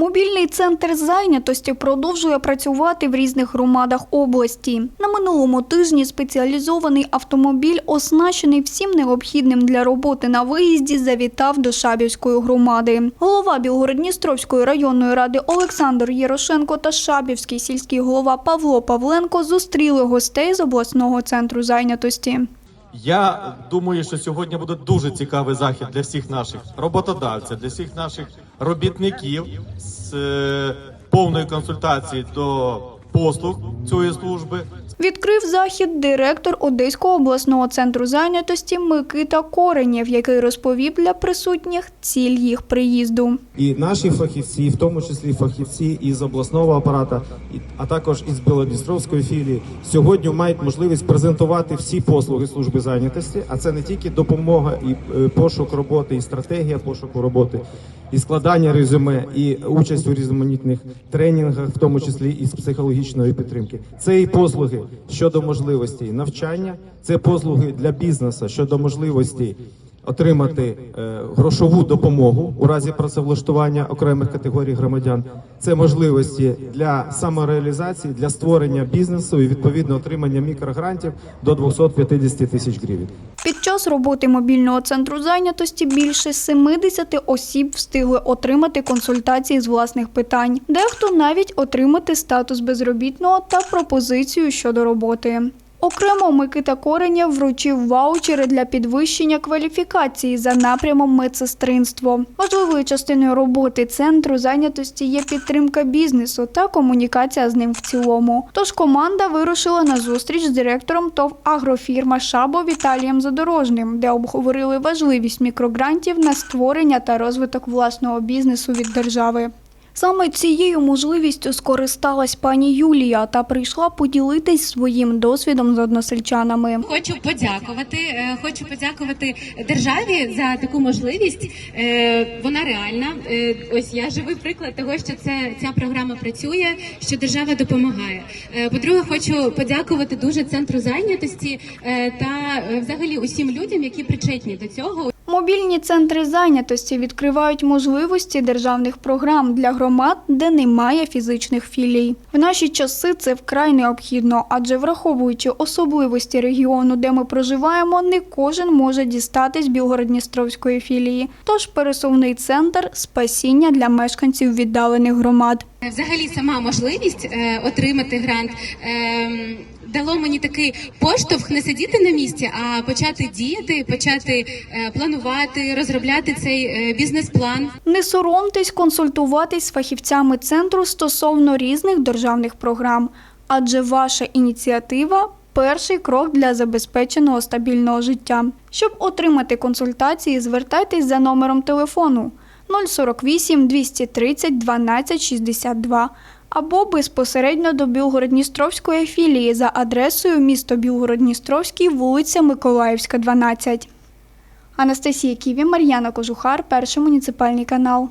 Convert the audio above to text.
Мобільний центр зайнятості продовжує працювати в різних громадах області. На минулому тижні спеціалізований автомобіль, оснащений всім необхідним для роботи на виїзді, завітав до Шабівської громади. Голова Білгородністровської районної ради Олександр Єрошенко та Шабівський сільський голова Павло Павленко зустріли гостей з обласного центру зайнятості. Я думаю, що сьогодні буде дуже цікавий захід для всіх наших роботодавців, для всіх наших робітників з повної консультації до послуг цієї служби. Відкрив захід директор Одеського обласного центру зайнятості Микита Коренєв, який розповів для присутніх ціль їх приїзду. І наші фахівці, в тому числі фахівці із обласного апарата, а також із Білодністровської філії, сьогодні мають можливість презентувати всі послуги служби зайнятості. А це не тільки допомога і е, пошук роботи, і стратегія пошуку роботи, і складання резюме, і участь у різноманітних тренінгах, в тому числі і з психологічної підтримки. Це і послуги щодо можливостей навчання, це послуги для бізнесу щодо можливості отримати е, грошову допомогу у разі працевлаштування окремих категорій громадян. Це можливості для самореалізації, для створення бізнесу і відповідно отримання мікрогрантів до 250 тисяч гривень. Під час роботи мобільного центру зайнятості більше 70 осіб встигли отримати консультації з власних питань. Дехто навіть отримати статус безробітного та пропозицію щодо роботи. Окремо Микита Коренєв вручив ваучери для підвищення кваліфікації за напрямом медсестринство. Важливою частиною роботи центру зайнятості є підтримка бізнесу та комунікація з ним в цілому. Тож команда вирушила на зустріч з директором ТОВ агрофірма Шабо Віталієм Задорожним, де обговорили важливість мікрогрантів на створення та розвиток власного бізнесу від держави. Саме цією можливістю скористалась пані Юлія та прийшла поділитись своїм досвідом з односельчанами. Хочу подякувати. е, Хочу подякувати державі за таку можливість. Е, Вона реальна. Е, Ось я живий приклад того, що це ця програма працює, що держава допомагає. По-друге, хочу подякувати дуже центру зайнятості та взагалі усім людям, які причетні до цього. Мобільні центри зайнятості відкривають можливості державних програм для громад, де немає фізичних філій. В наші часи це вкрай необхідно, адже враховуючи особливості регіону, де ми проживаємо, не кожен може дістатись Білгородністровської філії. Тож пересувний центр спасіння для мешканців віддалених громад. Взагалі, сама можливість е, отримати грант. Дало мені такий поштовх не сидіти на місці, а почати діяти, почати е, планувати, розробляти цей е, бізнес-план. Не соромтесь консультуватись з фахівцями центру стосовно різних державних програм, адже ваша ініціатива перший крок для забезпеченого стабільного життя. Щоб отримати консультації, звертайтесь за номером телефону 048 230 12 62 або безпосередньо до Білгородністровської філії за адресою місто Білгородністровський, вулиця Миколаївська, 12. Анастасія Ківі, Мар'яна Кожухар, перший муніципальний канал.